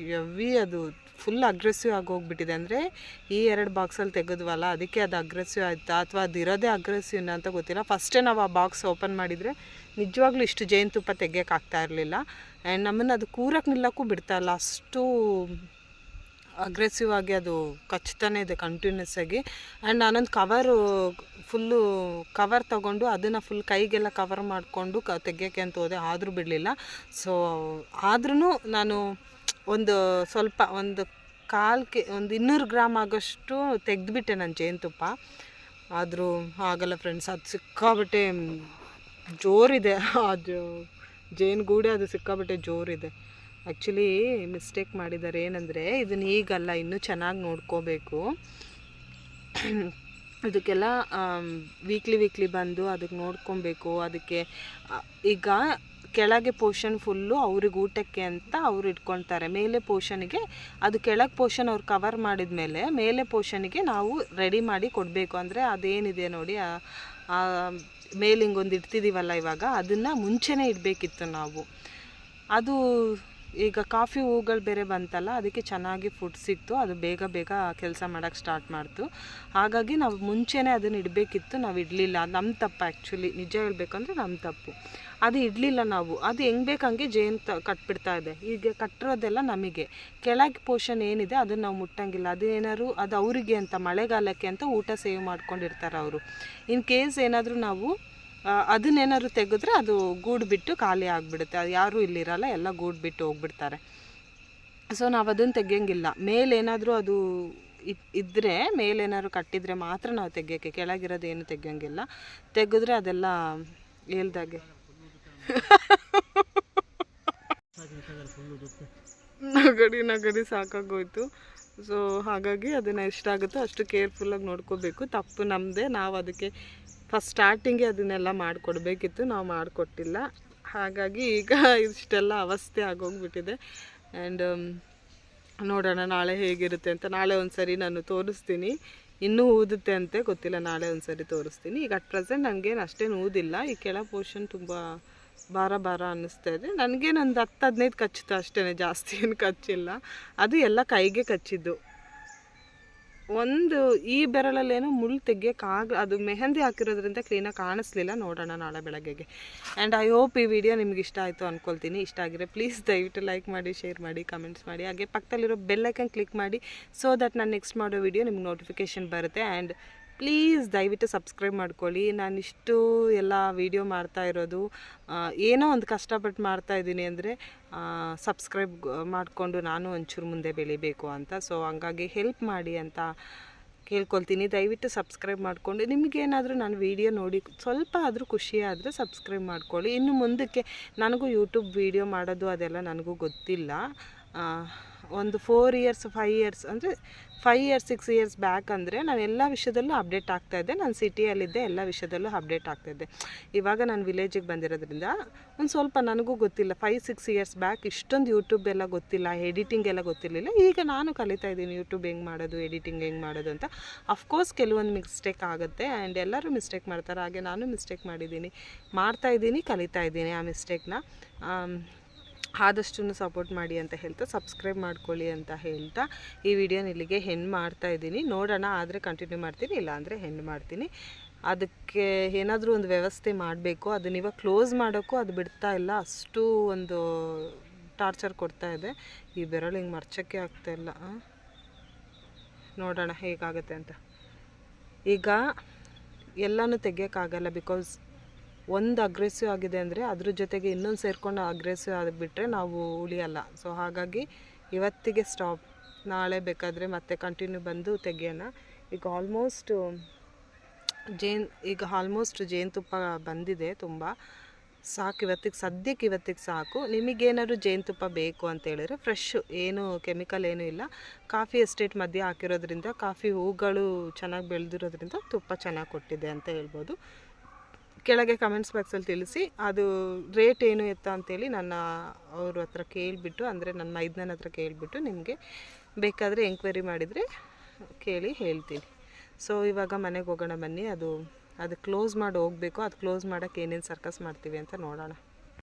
ಹೆವಿ ಅದು ಫುಲ್ ಅಗ್ರೆಸಿವ್ ಆಗಿ ಹೋಗ್ಬಿಟ್ಟಿದೆ. ಅಂದರೆ ಈ ಎರಡು ಬಾಕ್ಸಲ್ಲಿ ತೆಗೆದ್ವಲ್ಲ, ಅದಕ್ಕೆ ಅದು ಅಗ್ರೆಸಿವ್ ಆಯಿತಾ? ಅಥವಾ ಅದು ಇರೋದೇ ಅಗ್ರೆಸಿವ್ನ ಅಂತ ಗೊತ್ತಿಲ್ಲ. ಫಸ್ಟೇ ನಾವು ಆ ಬಾಕ್ಸ್ ಓಪನ್ ಮಾಡಿದರೆ ನಿಜವಾಗ್ಲೂ ಇಷ್ಟು ಜೇನುತುಪ್ಪ ತೆಗಿಯೋಕ್ಕಾಗ್ತಾ ಇರಲಿಲ್ಲ. ಆ್ಯಂಡ್ ನಮ್ಮನ್ನು ಅದು ಕೂರಕ್ಕೆ ನಿಲ್ಲಕ್ಕೂ ಬಿಡ್ತಾ ಇಲ್ಲ. ಅಷ್ಟು ಅಗ್ರೆಸಿವ್ ಆಗಿ ಅದು ಕಚ್ತಾನೆ ಇದೆ ಕಂಟಿನ್ಯೂಸ್ ಆಗಿ. ಆ್ಯಂಡ್ ನಾನೊಂದು ಕವರು ಫುಲ್ಲು ಕವರ್ ತಗೊಂಡು ಅದನ್ನು ಫುಲ್ ಕೈಗೆಲ್ಲ ಕವರ್ ಮಾಡಿಕೊಂಡು ಕ ತೆಗಿಯೋಕ್ಕೆ ಅಂತ ಹೋದೆ. ಆದರೂ ಬಿಡಲಿಲ್ಲ. ಸೊ ಆದ್ರೂ ನಾನು ಒಂದು ಸ್ವಲ್ಪ ಒಂದು ಕಾಲು ಕೆ, ಒಂದು ಇನ್ನೂರು ಗ್ರಾಮ್ ಆಗೋಷ್ಟು ತೆಗೆದುಬಿಟ್ಟೆ ನಾನು ಜೇನುತುಪ್ಪ ಆದರೂ ಆಗಲ್ಲ ಫ್ರೆಂಡ್ಸ್ ಅದು ಸಿಕ್ಕಾಬಿಟ್ಟೆ ಜೋರಿದೆ. ಅದು ಜೇನುಗೂಡೆ ಅದು ಸಿಕ್ಕಾಬಿಟ್ಟೆ ಜೋರಿದೆ. ಆ್ಯಕ್ಚುಲಿ ಮಿಸ್ಟೇಕ್ ಮಾಡಿದ್ದಾರೆ. ಏನಂದರೆ ಇದನ್ನ ಈಗಲ್ಲ, ಇನ್ನೂ ಚೆನ್ನಾಗಿ ನೋಡ್ಕೋಬೇಕು. ಅದಕ್ಕೆಲ್ಲ ವೀಕ್ಲಿ ವೀಕ್ಲಿ ಬಂದು ಅದಕ್ಕೆ ನೋಡ್ಕೊಬೇಕು. ಅದಕ್ಕೆ ಈಗ ಕೆಳಗೆ ಪೋರ್ಷನ್ ಫುಲ್ಲು ಅವ್ರಿಗೆ ಊಟಕ್ಕೆ ಅಂತ ಅವ್ರು ಇಟ್ಕೊಳ್ತಾರೆ. ಮೇಲೆ ಪೋರ್ಷನ್ಗೆ ಅದು ಕೆಳಗೆ ಪೋರ್ಷನ್ ಅವ್ರು ಕವರ್ ಮಾಡಿದ ಮೇಲೆ ಮೇಲೆ ಪೋರ್ಷನ್ಗೆ ನಾವು ರೆಡಿ ಮಾಡಿ ಕೊಡಬೇಕು. ಅಂದರೆ ಅದೇನಿದೆ ನೋಡಿ ಆ- ಆ ಮೇಲೆ ಇಡ್ತಿದ್ದೀವಲ್ಲ ಇವಾಗ ಅದನ್ನು ಮುಂಚೆನೇ ಇಡಬೇಕಿತ್ತು ನಾವು. ಅದು ಈಗ ಕಾಫಿ ಹೂಗಳು ಬೇರೆ ಬಂತಲ್ಲ, ಅದಕ್ಕೆ ಚೆನ್ನಾಗಿ ಫುಡ್ ಸಿಕ್ತು. ಅದು ಬೇಗ ಬೇಗ ಕೆಲಸ ಮಾಡೋಕ್ಕೆ ಸ್ಟಾರ್ಟ್ ಮಾಡ್ತು. ಹಾಗಾಗಿ ನಾವು ಮುಂಚೆನೇ ಅದನ್ನು ಇಡಬೇಕಿತ್ತು. ನಾವು ಇಡಲಿಲ್ಲ. ನಮ್ಮ ತಪ್ಪು ಆ್ಯಕ್ಚುಲಿ ನಿಜ ಹೇಳಬೇಕಂದ್ರೆ ನಮ್ಮ ತಪ್ಪು. ಅದು ಇಡಲಿಲ್ಲ ನಾವು. ಅದು ಹೆಂಗೆ ಬೇಕಂಗೆ ಜೇನು ತ ಕಟ್ಬಿಡ್ತಾ ಇದೆ. ಈಗ ಕಟ್ಟಿರೋದೆಲ್ಲ ನಮಗೆ. ಕೆಳಗೆ ಪೋಷನ್ ಏನಿದೆ ಅದನ್ನು ನಾವು ಮುಟ್ಟಂಗಿಲ್ಲ. ಅದು ಅದು ಅವರಿಗೆ ಅಂತ, ಮಳೆಗಾಲಕ್ಕೆ ಅಂತ ಊಟ ಸೇವ್ ಮಾಡ್ಕೊಂಡಿರ್ತಾರೆ ಅವರು. ಇನ್ ಕೇಸ್ ಏನಾದರೂ ನಾವು ಅದನ್ನೇನಾದ್ರು ತೆಗೆದ್ರೆ ಅದು ಗೂಡು ಬಿಟ್ಟು ಖಾಲಿ ಆಗಿಬಿಡುತ್ತೆ. ಅದು ಯಾರೂ ಇಲ್ಲಿರಲ್ಲ, ಎಲ್ಲ ಗೂಡು ಬಿಟ್ಟು ಹೋಗ್ಬಿಡ್ತಾರೆ. ಸೊ ನಾವು ಅದನ್ನು ತೆಗಿಯಂಗಿಲ್ಲ. ಮೇಲೇನಾದರೂ ಅದು ಇದ್ದರೆ ಮೇಲೇನಾದ್ರು ಕಟ್ಟಿದರೆ ಮಾತ್ರ ನಾವು ತೆಗಿಯೋಕ್ಕೆ, ಕೆಳಗಿರೋದು ಏನು ತೆಗಿಯಂಗಿಲ್ಲ. ತೆಗೆದ್ರೆ ಅದೆಲ್ಲ ಹೇಳ್ದಾಗೆ. ನಗಡಿ ನಗಡಿ ಸಾಕಾಗೋಯ್ತು. ಸೊ ಹಾಗಾಗಿ ಅದನ್ನು ಎಷ್ಟಾಗುತ್ತೋ ಅಷ್ಟು ಕೇರ್ಫುಲ್ಲಾಗಿ ನೋಡ್ಕೋಬೇಕು. ತಪ್ಪು ನಮ್ಮದೇ ನಾವು ಅದಕ್ಕೆ ಫಸ್ಟ್ ಸ್ಟಾರ್ಟಿಂಗೇ ಅದನ್ನೆಲ್ಲ ಮಾಡಿಕೊಡ್ಬೇಕಿತ್ತು. ನಾವು ಮಾಡಿಕೊಟ್ಟಿಲ್ಲ. ಹಾಗಾಗಿ ಈಗ ಇಷ್ಟೆಲ್ಲ ಅವಸ್ಥೆ ಆಗೋಗ್ಬಿಟ್ಟಿದೆ. ಆ್ಯಂಡ್ ನೋಡೋಣ ನಾಳೆ ಹೇಗಿರುತ್ತೆ ಅಂತ. ನಾಳೆ ಒಂದು ಸರಿ ನಾನು ತೋರಿಸ್ತೀನಿ. ಇನ್ನೂ ಊದುತ್ತೆ ಅಂತ ಗೊತ್ತಿಲ್ಲ. ನಾಳೆ ಒಂದು ಸರಿ ತೋರಿಸ್ತೀನಿ. ಈಗ ಅಟ್ ಪ್ರೆಸೆಂಟ್ ನನಗೇನು ಅಷ್ಟೇನು ಊದಿಲ್ಲ. ಈ ಕೆಳ ಪೋರ್ಷನ್ ತುಂಬ ಭಾರ ಭಾರ ಅನ್ನಿಸ್ತಾ ಇದೆ. ನನಗೇನೊಂದು ಹತ್ತು ಹದಿನೈದು ಕಚ್ಚಿತ್ತು ಅಷ್ಟೇ ಜಾಸ್ತಿ ಏನು ಕಚ್ಚಿಲ್ಲ. ಅದು ಎಲ್ಲ ಕೈಗೆ ಕಚ್ಚಿದ್ದು. ಒಂದು ಈ ಬೆರಳಲ್ಲೇನು ಮುಳ್ಳು ತೆಗಿಯೋಕ್ಕಾಗ ಅದು ಮೆಹಂದಿ ಹಾಕಿರೋದ್ರಿಂದ ಕ್ಲೀನಾಗಿ ಕಾಣಿಸ್ಲಿಲ್ಲ. ನೋಡೋಣ ನಾಳೆ ಬೆಳಗ್ಗೆಗೆ. ಆ್ಯಂಡ್ ಐ ಹೋಪ್ ಈ ವಿಡಿಯೋ ನಿಮ್ಗೆ ಇಷ್ಟ ಆಯಿತು ಅಂದ್ಕೊಳ್ತೀನಿ ಇಷ್ಟ ಆಗಿದ್ರೆ ಪ್ಲೀಸ್ ದಯವಿಟ್ಟು ಲೈಕ್ ಮಾಡಿ ಶೇರ್ ಮಾಡಿ ಕಮೆಂಟ್ಸ್ ಮಾಡಿ. ಹಾಗೆ ಪಕ್ಕದಲ್ಲಿರೋ ಬೆಲ್ಲೈಕನ್ ಕ್ಲಿಕ್ ಮಾಡಿ ಸೊ ದಟ್ ನಾನು ನೆಕ್ಸ್ಟ್ ಮಾಡೋ ವಿಡಿಯೋ ನಿಮ್ಗೆ ನೋಟಿಫಿಕೇಷನ್ ಬರುತ್ತೆ. ಆ್ಯಂಡ್ ಪ್ಲೀಸ್ ದಯವಿಟ್ಟು ಸಬ್ಸ್ಕ್ರೈಬ್ ಮಾಡ್ಕೊಳ್ಳಿ. ನಾನು ಇಷ್ಟು ಎಲ್ಲ ವೀಡಿಯೋ ಮಾಡ್ತಾ ಇರೋದು ಏನೋ ಒಂದು ಕಷ್ಟಪಟ್ಟು ಮಾಡ್ತಾ ಇದ್ದೀನಿ ಅಂದರೆ ಸಬ್ಸ್ಕ್ರೈಬ್ ಮಾಡಿಕೊಂಡು ನಾನು ಒಂಚೂರು ಮುಂದೆ ಬೆಳಿಬೇಕು ಅಂತ. ಸೊ ಹಂಗಾಗಿ ಹೆಲ್ಪ್ ಮಾಡಿ ಅಂತ ಕೇಳ್ಕೊಳ್ತೀನಿ. ದಯವಿಟ್ಟು ಸಬ್ಸ್ಕ್ರೈಬ್ ಮಾಡಿಕೊಂಡು ನಿಮಗೇನಾದರೂ ನಾನು ವೀಡಿಯೋ ನೋಡಿ, ಸ್ವಲ್ಪ ಆದರೂ ಖುಷಿ ಆದರೆ ಸಬ್ಸ್ಕ್ರೈಬ್ ಮಾಡ್ಕೊಳ್ಳಿ. ಇನ್ನು ಮುಂದಕ್ಕೆ ನನಗೂ ಯೂಟ್ಯೂಬ್ ವೀಡಿಯೋ ಮಾಡೋದು ಅದೆಲ್ಲ ನನಗೂ ಗೊತ್ತಿಲ್ಲ. ಒಂದು ಫೋರ್ ಇಯರ್ಸ್ ಫೈವ್ ಇಯರ್ಸ್ ಅಂದರೆ five years six years back ಅಂದರೆ ನಾನು ಎಲ್ಲ ವಿಷಯದಲ್ಲೂ ಅಪ್ಡೇಟ್ ಆಗ್ತಾಯಿದ್ದೆ ನಾನು ಸಿಟಿಯಲ್ಲಿದ್ದೆ ಎಲ್ಲ ವಿಷಯದಲ್ಲೂ ಅಪ್ಡೇಟ್ ಆಗ್ತಾಯಿದ್ದೆ ಇವಾಗ ನಾನು ವಿಲೇಜಿಗೆ ಬಂದಿರೋದ್ರಿಂದ ಒಂದು ಸ್ವಲ್ಪ ನನಗೂ ಗೊತ್ತಿಲ್ಲ. ಫೈವ್ ಸಿಕ್ಸ್ ಇಯರ್ಸ್ ಬ್ಯಾಕ್ ಇಷ್ಟೊಂದು ಯೂಟ್ಯೂಬ್ ಎಲ್ಲ ಗೊತ್ತಿಲ್ಲ ಎಡಿಟಿಂಗ್ ಎಲ್ಲ ಗೊತ್ತಿರಲಿಲ್ಲ. ಈಗ ನಾನು ಕಲಿತಾ ಇದ್ದೀನಿ ಯೂಟ್ಯೂಬ್ ಹೆಂಗೆ ಮಾಡೋದು ಎಡಿಟಿಂಗ್ ಹೆಂಗೆ ಮಾಡೋದು ಅಂತ. ಅಫ್ಕೋರ್ಸ್ ಕೆಲವೊಂದು ಮಿಸ್ಟೇಕ್ ಆಗುತ್ತೆ ಆ್ಯಂಡ್ ಎಲ್ಲರೂ ಮಿಸ್ಟೇಕ್ ಮಾಡ್ತಾರೆ. ಹಾಗೆ ನಾನು ಮಿಸ್ಟೇಕ್ ಮಾಡಿದ್ದೀನಿ. ಮಾಡ್ತಾ ಇದ್ದೀನಿ, ಕಲಿತಾ ಇದ್ದೀನಿ ಆ ಮಿಸ್ಟೇಕ್ನ ಆದಷ್ಟು ಸಪೋರ್ಟ್ ಮಾಡಿ ಅಂತ ಹೇಳ್ತಾ ಸಬ್ಸ್ಕ್ರೈಬ್ ಮಾಡ್ಕೊಳ್ಳಿ ಅಂತ ಹೇಳ್ತಾ ಈ ವಿಡಿಯೋನ ಇಲ್ಲಿಗೆ ಹೆಣ್ಣು ಮಾಡ್ತಾ ಇದ್ದೀನಿ. ನೋಡೋಣ, ಆದರೆ ಕಂಟಿನ್ಯೂ ಮಾಡ್ತೀನಿ, ಇಲ್ಲಾಂದರೆ ಹೆಣ್ಣು ಮಾಡ್ತೀನಿ. ಅದಕ್ಕೆ ಏನಾದರೂ ಒಂದು ವ್ಯವಸ್ಥೆ ಮಾಡಬೇಕು, ಅದನ್ನ ಇವಾಗ ಕ್ಲೋಸ್ ಮಾಡೋಕ್ಕೂ ಅದು ಬಿಡ್ತಾ ಇಲ್ಲ. ಅಷ್ಟು ಒಂದು ಟಾರ್ಚರ್ ಕೊಡ್ತಾ ಇದೆ. ಈ ಬೆರಳು ಹಿಂಗೆ ಮರ್ಚೋಕ್ಕೆ ಇಲ್ಲ. ನೋಡೋಣ ಹೇಗಾಗುತ್ತೆ ಅಂತ. ಈಗ ಎಲ್ಲನೂ ತೆಗಿಯೋಕ್ಕಾಗಲ್ಲ ಬಿಕಾಸ್ ಒಂದು ಅಗ್ರೆಸಿವ್ ಆಗಿದೆ ಅಂದರೆ ಅದ್ರ ಜೊತೆಗೆ ಇನ್ನೊಂದು ಸೇರಿಕೊಂಡು ಅಗ್ರೆಸಿವ್ ಆಗಿಬಿಟ್ರೆ ನಾವು ಉಳಿಯಲ್ಲ. ಸೊ ಹಾಗಾಗಿ ಇವತ್ತಿಗೆ ಸ್ಟಾಪ್ ನಾಳೆ ಬೇಕಾದರೆ ಮತ್ತೆ ಕಂಟಿನ್ಯೂ ಬಂದು ತೆಗಿಯೋಣ. ಈಗ ಆಲ್ಮೋಸ್ಟ್ ಜೇನು, ಈಗ ಆಲ್ಮೋಸ್ಟ್ ಜೇನುತುಪ್ಪ ಬಂದಿದೆ ತುಂಬ. ಸಾಕು, ಇವತ್ತಿಗೆ, ಸದ್ಯಕ್ಕೆ ಇವತ್ತಿಗೆ ಸಾಕು. ನಿಮಗೇನಾದ್ರು ಜೇನುತುಪ್ಪ ಬೇಕು ಅಂತ ಹೇಳಿದ್ರೆ ಫ್ರೆಶ್ ಏನು ಕೆಮಿಕಲ್ ಏನೂ ಇಲ್ಲ. ಕಾಫಿ ಎಸ್ಟೇಟ್ ಮಧ್ಯೆ ಹಾಕಿರೋದ್ರಿಂದ, ಕಾಫಿ ಹೂಗಳು ಚೆನ್ನಾಗಿ ಬೆಳೆದಿರೋದ್ರಿಂದ ತುಪ್ಪ ಚೆನ್ನಾಗಿ ಕೊಟ್ಟಿದೆ ಅಂತ ಹೇಳ್ಬೋದು. ಕೆಳಗೆ ಕಮೆಂಟ್ಸ್ ಬಾಕ್ಸಲ್ಲಿ ತಿಳಿಸಿ, ಅದು ರೇಟ್ ಏನು ಎತ್ತ ಅಂತೇಳಿ ನನ್ನ ಅವ್ರ ಹತ್ರ ಕೇಳಿಬಿಟ್ಟು, ಅಂದರೆ ನನ್ನ ಮೈದ್ನನ ಹತ್ರ ಕೇಳಿಬಿಟ್ಟು ನಿಮಗೆ ಬೇಕಾದರೆ ಎಂಕ್ವೈರಿ ಮಾಡಿದರೆ ಕೇಳಿ ಹೇಳ್ತೀನಿ. ಸೊ ಇವಾಗ ಮನೆಗೆ ಹೋಗೋಣ ಬನ್ನಿ. ಅದು ಅದು ಕ್ಲೋಸ್ ಮಾಡಿ ಹೋಗಬೇಕು. ಅದು ಕ್ಲೋಸ್ ಮಾಡೋಕ್ಕೆ ಏನೇನು ಸರ್ಕಸ್ ಮಾಡ್ತೀವಿ ಅಂತ ನೋಡೋಣ.